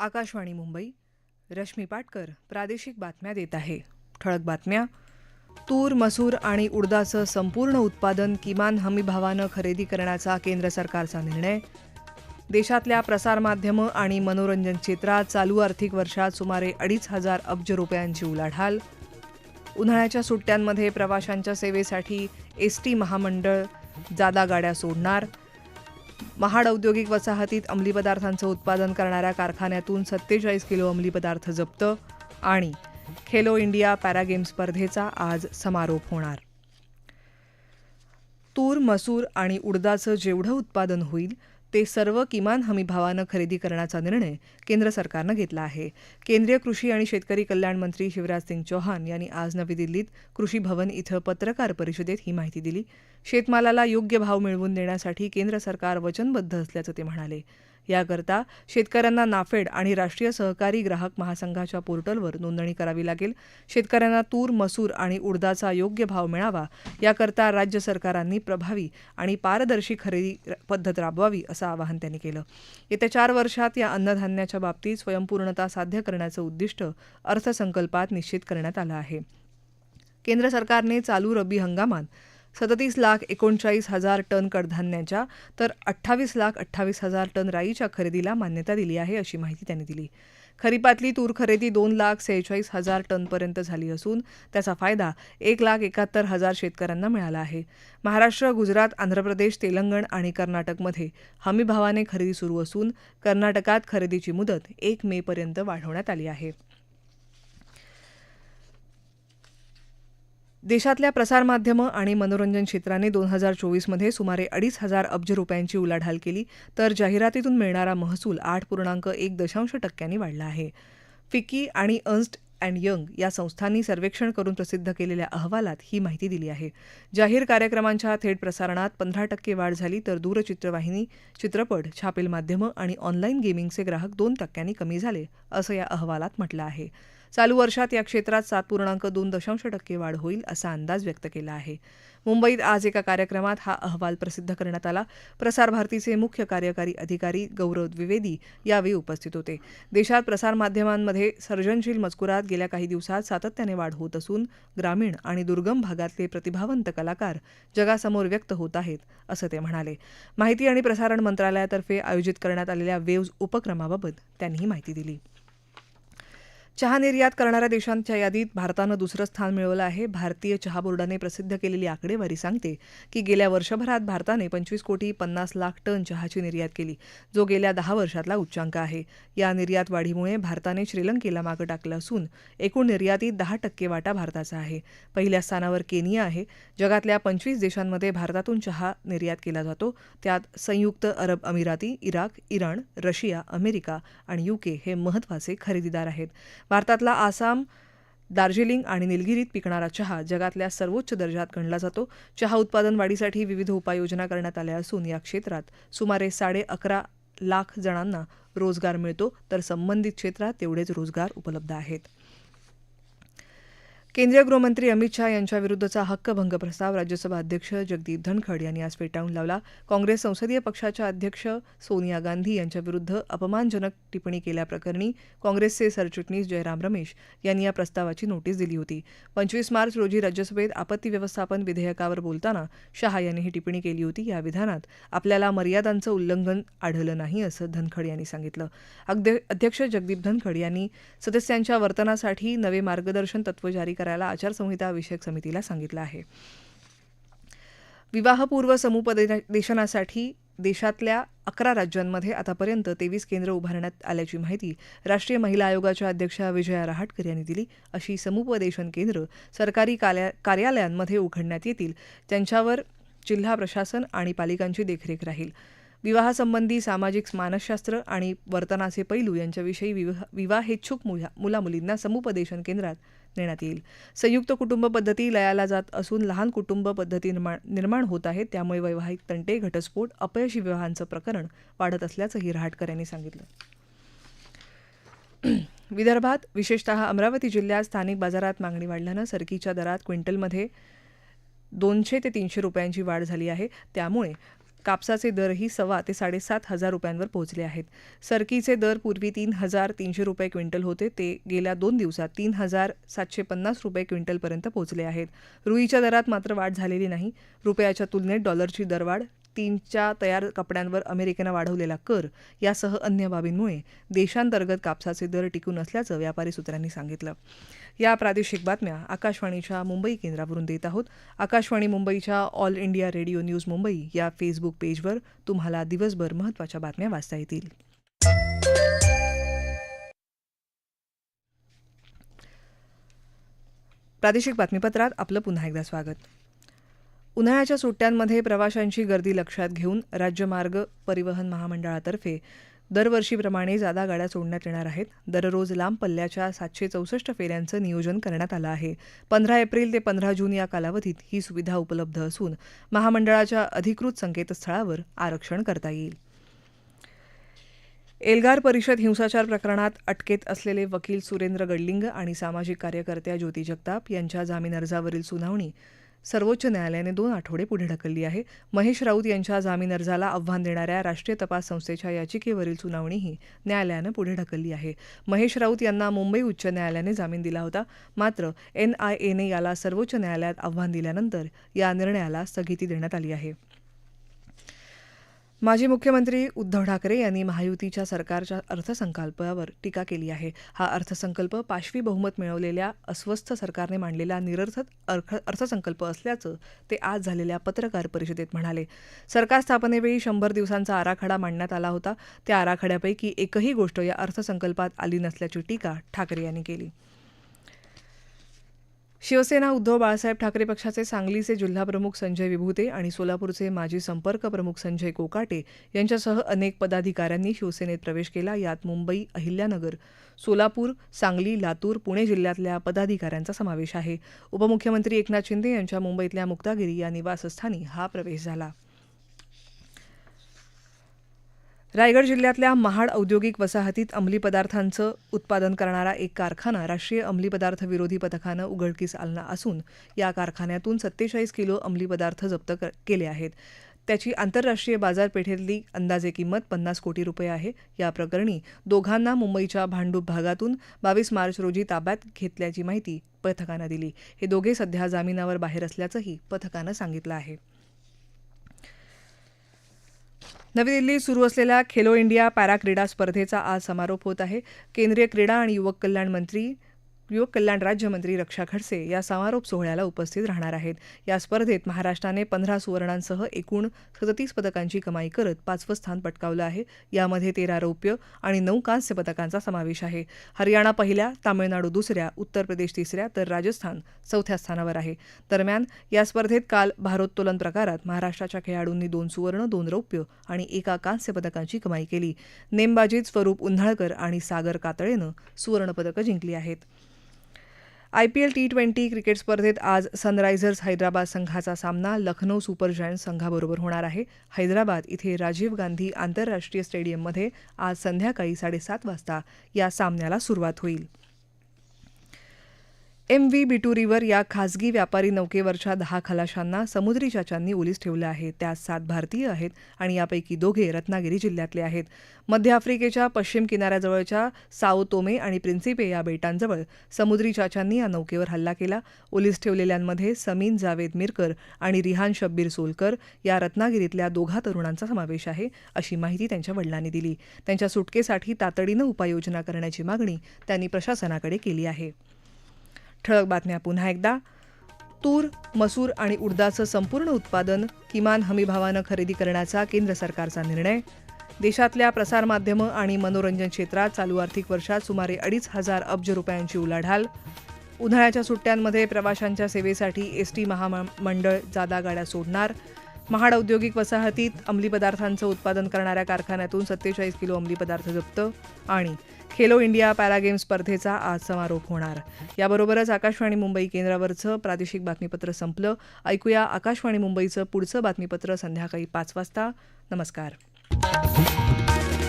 आकाशवाणी मुंबई रश्मी पाटकर प्रादेशिक बातम्या देत आहे. ठळक बातम्या. तूर मसूर आणि उडदाचं संपूर्ण उत्पादन किमान हमीभावानं खरेदी करण्याचा केंद्र सरकारचा निर्णय. देशातल्या प्रसारमाध्यमं आणि मनोरंजन क्षेत्रात चालू आर्थिक वर्षात सुमारे अडीच हजार अब्ज रुपयांची उलाढाल. उन्हाळ्याच्या सुट्ट्यांमध्ये प्रवाशांच्या सेवेसाठी एस टी महामंडळ जादा गाड्या सोडणार. महाड औद्योगिक वसाहतीत अंमली पदार्थांचं उत्पादन करणाऱ्या कारखान्यातून सत्तेचाळीस किलो अंमली पदार्थ जप्त आणि खेलो इंडिया पॅरागेम स्पर्धेचा आज समारोप होणार. तूर मसूर आणि उडदाचं जेवढं उत्पादन होईल ते सर्व किमान हमीभावानं खरेदी करण्याचा निर्णय केंद्र सरकारनं घेतला आहे. केंद्रीय कृषी आणि शेतकरी कल्याण मंत्री शिवराज सिंग चौहान यांनी आज नवी दिल्लीत कृषी भवन इथं पत्रकार परिषदेत ही माहिती दिली. शेतमालाला योग्य भाव मिळवून देण्यासाठी केंद्र सरकार वचनबद्ध असल्याचं ते म्हणाले. याकरता शेतकऱ्यांना नाफेड आणि राष्ट्रीय सहकारी ग्राहक महासंघाच्या पोर्टलवर नोंदणी करावी लागेल. शेतकऱ्यांना तूर मसूर आणि उडदाचा योग्य भाव मिळावा याकरता राज्य सरकारांनी प्रभावी आणि पारदर्शी खरेदी पद्धत राबवावी असं आवाहन त्यांनी केलं. येत्या चार वर्षात या अन्नधान्याच्या बाबतीत स्वयंपूर्णता साध्य करण्याचं उद्दिष्ट अर्थसंकल्पात निश्चित करण्यात आलं आहे. केंद्र सरकारने चालू रब्बी हंगामात सदतीस लाख एकोणचाळीस हजार टन कडधान्याच्या तर अठ्ठावीस लाख अठ्ठावीस हजार टन राईच्या खरेदीला मान्यता दिली आहे अशी माहिती त्यांनी दिली. खरीपातली तूर खरेदी दोन लाख सेहेचाळीस हजार टनपर्यंत झाली असून त्याचा फायदा एक लाख एकाहत्तर हजार शेतकऱ्यांना मिळाला आहे. महाराष्ट्र गुजरात आंध्र प्रदेश तेलंगण आणि कर्नाटकमध्ये हमीभावाने खरेदी सुरू असून कर्नाटकात खरेदीची मुदत एक मेपर्यंत वाढवण्यात आली आहे. देशातल्या प्रसारमाध्यमं आणि मनोरंजन क्षेत्राने दोन हजार चोवीसमध्ये सुमारे अडीच हजार अब्ज रुपयांची उलाढाल केली तर जाहिरातीतून मिळणारा महसूल आठ पूर्णांक एक दशांश टक्क्यांनी वाढला आहे. फिकी आणि अर्न्स्ट अँड यंग या संस्थांनी सर्वेक्षण करून प्रसिद्ध केलेल्या अहवालात ही माहिती दिली आहे. जाहीर कार्यक्रमांच्या थेट प्रसारणात पंधरा टक्के वाढ झाली तर दूरचित्रवाहिनी चित्रपट छापील माध्यमं आणि ऑनलाईन गेमिंगचे ग्राहक दोन टक्क्यांनी कमी झाले असं या अहवालात म्हटलं आहे. चालू वर्षात या क्षेत्रात सात पूर्णांक दोन दशांश टक्के वाढ होईल असा अंदाज व्यक्त केला आहे. मुंबईत आज एका कार्यक्रमात हा अहवाल प्रसिद्ध करण्यात आला. प्रसार भारतीचे मुख्य कार्यकारी अधिकारी गौरव द्विवेदी यावेळी उपस्थित होते. देशात प्रसारमाध्यमांमध्ये सर्जनशील मजकुरात गेल्या काही दिवसात सातत्याने वाढ होत असून ग्रामीण आणि दुर्गम भागातले प्रतिभावंत कलाकार जगासमोर व्यक्त होत आहेत असं ते म्हणाले. माहिती आणि प्रसारण मंत्रालयातर्फे आयोजित करण्यात आलेल्या वेव्ज उपक्रमाबाबत त्यांनी माहिती दिली. चहा निर्यात करणाऱ्या देशांच्या यादीत भारतानं दुसरं स्थान मिळवलं आहे. भारतीय चहा बोर्डाने प्रसिद्ध केलेली आकडेवारी सांगते की गेल्या वर्षभरात भारताने पंचवीस कोटी पन्नास लाख टन चहाची निर्यात केली जो गेल्या दहा वर्षातला उच्चांक आहे. या निर्यात वाढीमुळे भारताने श्रीलंकेला मागं टाकलं असून एकूण निर्यातीत दहा टक्के वाटा भारताचा आहे. पहिल्या स्थानावर केनिया आहे. जगातल्या पंचवीस देशांमध्ये भारतातून चहा निर्यात केला जातो. त्यात संयुक्त अरब अमिराती इराक इराण रशिया अमेरिका आणि युके हे महत्त्वाचे खरेदीदार आहेत. भारतातला आसाम दार्जिलिंग आणि निलगिरीत पिकणारा चहा जगातल्या सर्वोच्च दर्जात गणला जातो. चहा उत्पादन वाढीसाठी विविध उपाययोजना करण्यात आल्या असून या क्षेत्रात सुमारे साडे अकरा लाख जणांना रोजगार मिळतो. तर संबंधित क्षेत्रात तेवढेच रोजगार उपलब्ध आहेत. केंद्रीय गृहमंत्री अमित शहा यांच्याविरुद्धचा हक्कभंग प्रस्ताव राज्यसभा अध्यक्ष जगदीप धनखड यांनी आज फेटाळून लावला. काँग्रेस संसदीय पक्षाच्या अध्यक्ष सोनिया गांधी यांच्याविरुद्ध अपमानजनक टिप्पणी केल्याप्रकरणी काँग्रेसचे सरचिटणीस जयराम रमेश यांनी या प्रस्तावाची नोटीस दिली होती. पंचवीस मार्च रोजी राज्यसभेत आपत्ती व्यवस्थापन विधेयकावर बोलताना शहा यांनी ही टिप्पणी केली होती. या विधानात आपल्याला मर्यादांचं उल्लंघन आढळलं नाही असं धनखड यांनी सांगितलं. अध्यक्ष जगदीप धनखड यांनी सदस्यांच्या वर्तनासाठी नवे मार्गदर्शन तत्व जारी करायला आचारसंहिता विषयक समितीला सांगितलं आहे. विवाहपूर्व समुपदेशनासाठी देशातल्या अकरा राज्यांमध्ये आतापर्यंत तेवीस केंद्र उभारण्यात आल्याची माहिती राष्ट्रीय महिला आयोगाच्या अध्यक्षा विजया रहाटकर यांनी दिली. अशी समुपदेशन केंद्र सरकारी कार्यालयांमध्ये उघडण्यात येतील. त्यांच्यावर जिल्हा प्रशासन आणि पालिकांची देखरेख राहील. विवाहासंबंधी सामाजिक मानसशास्त्र आणि वर्तनाचे पैलू यांच्याविषयी विवाह विवाहेच्छुक मुला मुलामुलींना समुपदेशन केंद्रात नेण्यात येईल. संयुक्त कुटुंब पद्धती लयाला जात असून लहान कुटुंब पद्धती निर्माण निर्माण होत आहेत. त्यामुळे वैवाहिक तंटे घटस्फोट अपयशी विवाहांचं प्रकरण वाढत असल्याचंही रहाटकर यांनी सांगितलं. विदर्भात विशेषतः अमरावती जिल्ह्यात स्थानिक बाजारात मागणी वाढल्यानं सरकीच्या दरात क्विंटलमध्ये दोनशे ते तीनशे रुपयांची वाढ झाली आहे. त्यामुळे कापसाचे दरही सव्वा ते साडेसात हजार रुपयांवर पोहोचले आहेत. सरकीचे दर पूर्वी तीन हजार तीनशे रुपये क्विंटल होते ते गेल्या दोन दिवसात तीन हजार सातशे पन्नास रुपये क्विंटलपर्यंत पोहोचले आहेत. रुईच्या दरात मात्र वाढ झालेली नाही. रुपयाच्या तुलनेत डॉलरची दरवाढ तीनच्या तयार कपड्यांवर अमेरिकेनं वाढवलेला कर यासह अन्य बाबींमुळे देशांतर्गत कापसाचे दर टिकून असल्याचं व्यापारी सूत्रांनी सांगितलं. या प्रादेशिक बातम्या आकाशवाणीच्या मुंबई केंद्रावरून देत आहोत. आकाशवाणी मुंबईच्या All India Radio News Mumbai या फेसबुक पेजवर तुम्हाला दिवसभर महत्त्वाच्या बातम्या वाचता येतील. प्रादेशिक बातमीपत्रात आपलं पुन्हा एकदा स्वागत. उन्हाळ्याच्या सुट्ट्यांमध्ये प्रवाशांची गर्दी लक्षात घेऊन राज्य मार्ग परिवहन महामंडळातर्फे दरवर्षीप्रमाणे जादा गाड्या सोडण्यात येणार आहेत. दररोज लांब पल्ल्याच्या सातशे चौसष्ट फेऱ्यांचं नियोजन करण्यात आलं आहे. पंधरा एप्रिल ते पंधरा जून या कालावधीत ही सुविधा उपलब्ध असून महामंडळाच्या अधिकृत संकेतस्थळावर आरक्षण करता येईल. एल्गार परिषद हिंसाचार प्रकरणात अटकेत असलेले वकील सुरेंद्र गडलिंग आणि सामाजिक कार्यकर्त्या ज्योती जगताप यांच्या जामीन अर्जावरील सुनावणी सर्वोच्च न्यायालयाने दोन आठवडे पुढे ढकलली आहे. महेश राऊत यांच्या जामीन अर्जाला आव्हान देणाऱ्या राष्ट्रीय तपास संस्थेच्या याचिकेवरील सुनावणीही न्यायालयानं पुढे ढकलली आहे. महेश राऊत यांना मुंबई उच्च न्यायालयाने जामीन दिला होता. मात्र एन आय एने याला सर्वोच्च न्यायालयात आव्हान दिल्यानंतर या निर्णयाला स्थगिती देण्यात आली आहे. माजी मुख्यमंत्री उद्धव ठाकरे यांनी महायुतीच्या सरकारच्या अर्थसंकल्पावर टीका केली आहे. हा अर्थसंकल्प पाशवी बहुमत मिळवलेल्या अस्वस्थ सरकारने मांडलेला निरर्थक अर्थ अर्थसंकल्प असल्याचं ते आज झालेल्या पत्रकार परिषदेत म्हणाले. सरकार स्थापनेवेळी शंभर दिवसांचा आराखडा मांडण्यात आला होता. त्या आराखड्यापैकी एकही गोष्ट या अर्थसंकल्पात आली नसल्याची टीका ठाकरे यांनी केली. शिवसेना उद्धव बाळासाहेब ठाकरे पक्षाचे सांगलीचे जिल्हाप्रमुख संजय विभूते आणि सोलापूरचे माजी संपर्क प्रमुख संजय कोकाटे यांच्यासह अनेक पदाधिकाऱ्यांनी शिवसेनेत प्रवेश केला. यात मुंबई अहिल्यानगर सोलापूर सांगली लातूर पुणे जिल्ह्यातल्या पदाधिकाऱ्यांचा समावेश आहे. उपमुख्यमंत्री एकनाथ शिंदे यांच्या मुंबईतल्या मुक्तागिरी या निवासस्थानी हा प्रवेश झाला. रायगड जिल्ह्यातल्या महाड औद्योगिक वसाहतीत अंमली पदार्थांचं उत्पादन करणारा एक कारखाना राष्ट्रीय अंमली पदार्थ विरोधी पथकानं उघडकीस आणला असून या कारखान्यातून सत्तेचाळीस किलो अंमली पदार्थ जप्त केले आहेत. त्याची आंतरराष्ट्रीय बाजारपेठेतली अंदाजे किंमत पन्नास कोटी रुपये आहे. या प्रकरणी दोघांना मुंबईच्या भांडूप भागातून बावीस मार्च रोजी ताब्यात घेतल्याची माहिती पथकानं दिली. हे दोघे सध्या जामिनावर बाहेर असल्याचंही पथकानं सांगितलं आहे. नवी दिल्लीत सुरू असलेल्या खेलो इंडिया पॅरा क्रीडा स्पर्धेचा आज समारोप होत आहे. केंद्रीय क्रीडा आणि युवक कल्याण मंत्री युवक कल्याण राज्यमंत्री रक्षा खडसे या समारोप सोहळ्याला उपस्थित राहणार आहेत. या स्पर्धेत महाराष्ट्राने पंधरा सुवर्णांसह एकूण सदतीस पदकांची कमाई करत पाचवं स्थान पटकावलं आहे. यामध्ये तेरा रौप्य आणि नऊ कांस्य पदकांचा समावेश आहे. हरियाणा पहिल्या तामिळनाडू दुसऱ्या उत्तर प्रदेश तिसऱ्या तर राजस्थान चौथ्या स्थानावर आहे. दरम्यान या स्पर्धेत काल भारोत्तोलन प्रकारात महाराष्ट्राच्या खेळाडूंनी दोन सुवर्ण दोन रौप्य आणि एका कांस्य पदकांची कमाई केली. नेमबाजीत स्वरूप उन्हाळकर आणि सागर कातळेनं सुवर्णपदकं जिंकली आहेत. आयपीएल टी ट्वेंटी क्रिकेट स्पर्धेत आज सनरायझर्स हैदराबाद संघाचा सामना लखनौ सुपर जायंट्स संघाबरोबर होणार आहे. हैदराबाद इथे राजीव गांधी आंतरराष्ट्रीय स्टेडियममध्ये आज संध्याकाळी साडेसात वाजता या सामन्याला सुरुवात होईल. एम व्ही बिटुरीवर या खासगी व्यापारी नौकेवरच्या दहा खलाशांना समुद्री चाच्यांनी ओलीस ठेवलं आहे त्यात सात भारतीय आहेत आणि यापैकी दोघे रत्नागिरी जिल्ह्यातले आहेत. मध्य आफ्रिकेच्या पश्चिम किनाऱ्याजवळच्या साओ तोमे आणि प्रिन्सिपे या बेटांजवळ समुद्री चाच्यांनी या नौकेवर हल्ला केला. ओलीस ठेवलेल्यांमध्ये समीन जावेद मिरकर आणि रिहान शब्बीर सोलकर या रत्नागिरीतल्या दोघा तरुणांचा समावेश आहे अशी माहिती त्यांच्या वडिलांनी दिली. त्यांच्या सुटकेसाठी तातडीनं उपाययोजना करण्याची मागणी त्यांनी प्रशासनाकडे केली आहे. ठळक बातम्या पुन्हा एकदा. तूर मसूर आणि उडदाचं संपूर्ण उत्पादन किमान हमीभावानं खरेदी करण्याचा केंद्र सरकारचा निर्णय. देशातल्या प्रसारमाध्यमं आणि मनोरंजन क्षेत्रात चालू आर्थिक वर्षात सुमारे अडीच हजार अब्ज रुपयांची उलाढाल. उन्हाळ्याच्या सुट्ट्यांमध्ये प्रवाशांच्या सेवेसाठी एस टी महामंडळ जादा गाड्या सोडणार. महाड औद्योगिक वसाहतीत अंमली पदार्थांचं उत्पादन करणाऱ्या कारखान्यातून सत्तेचाळीस किलो अंमली पदार्थ जप्त आणि खेलो इंडिया पॅरागेम स्पर्धेचा आज समारोप होणार. याबरोबरच आकाशवाणी मुंबई केंद्रावरचं प्रादेशिक बातमीपत्र संपलं. ऐकूया आकाशवाणी मुंबईचं पुढचं बातमीपत्र संध्याकाळी पाच वाजता. नमस्कार.